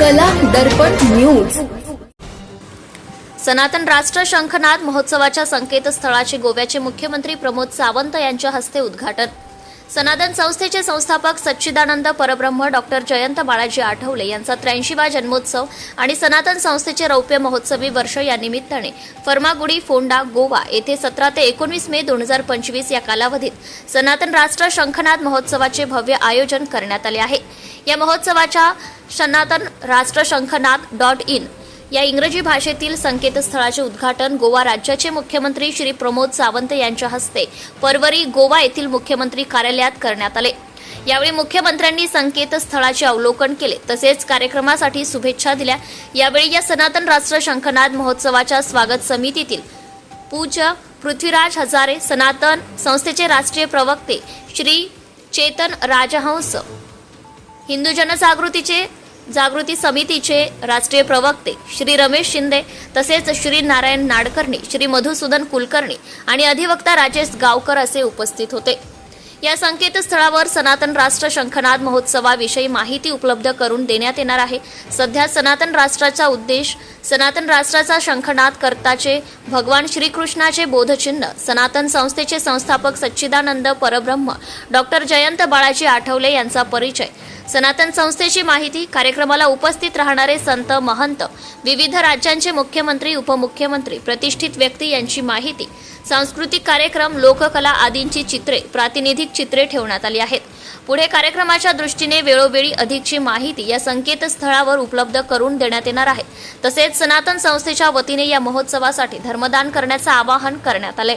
कला दर्पण न्यूज. सनातन राष्ट्र शंखनाद महोत्सवाच्या संकेतस्थळाचे गोव्याचे मुख्यमंत्री प्रमोद सावंत यांच्या हस्ते उद्घाटन. सनातन संस्थेचे संस्थापक सच्चिदानंद परब्रह्म डॉक्टर जयंत बाळाजी आठवले यांचा त्र्याऐंशीवा जन्मोत्सव आणि सनातन संस्थेचे रौप्य महोत्सवी वर्ष या निमित्ताने फर्मागुडी फोंडा गोवा येथे सतरा ते एकोणवीस मे दोन हजार पंचवीस या कालावधीत सनातन राष्ट्र शंखनाद महोत्सवाचे भव्य आयोजन करण्यात आले आहे. या महोत्सवाच्या सनातन राष्ट्र शंखनाद डॉट इन. या इंग्रजी भाषेतील संकेतस्थळाचे उद्घाटन गोवा राज्याचे मुख्यमंत्री श्री प्रमोद सावंत यांच्या हस्ते परवरी गोवा येथील मुख्यमंत्री कार्यालयात करण्यात आले. यावेळी मुख्यमंत्र्यांनी संकेतस्थळाचे अवलोकन केले तसेच कार्यक्रमासाठी शुभेच्छा दिल्या. यावेळी या सनातन राष्ट्र शंखनाद महोत्सवाच्या स्वागत समितीतील पूज्य पृथ्वीराज हजारे सनातन संस्थेचे राष्ट्रीय प्रवक्ते श्री चेतन राजहंस हिंदू जनजागृतीचे जागृती समितीचे राष्ट्रीय प्रवक्ते श्री रमेश शिंदे तसेच श्री नारायण नाडकर्णी श्री मधुसूदन कुलकर्णी आणि अधिवक्ता राजेश गावकर असे उपस्थित होते. या संकेतस्थळावर सनातन राष्ट्र शंखनाद महोत्सवाविषयी माहिती उपलब्ध करून देण्यात येणार आहे. सध्या सनातन राष्ट्राचा उद्देश सनातन राष्ट्राचा शंखनाद करताचे भगवान श्रीकृष्णाचे बोधचिन्ह सनातन संस्थेचे संस्थापक सच्चिदानंद परब्रह्म डॉक्टर जयंत बाळाजी आठवले यांचा परिचय सनातन संस्थेची माहिती कार्यक्रमाला उपस्थित राहणारे संत महंत विविध राज्यांचे मुख्यमंत्री उपमुख्यमंत्री प्रतिष्ठित व्यक्ती यांची माहिती सांस्कृतिक कार्यक्रम लोककला आदींची चित्रे प्रातिनिधिक चित्रे ठेवण्यात आली आहेत. पुढे कार्यक्रमाच्या दृष्टीने वेळोवेळी अधिकची माहिती या संकेतस्थळावर उपलब्ध करून देण्यात येणार आहे. तसेच सनातन संस्थेच्या वतीने या महोत्सवासाठी धर्मदान करण्याचं आवाहन करण्यात आले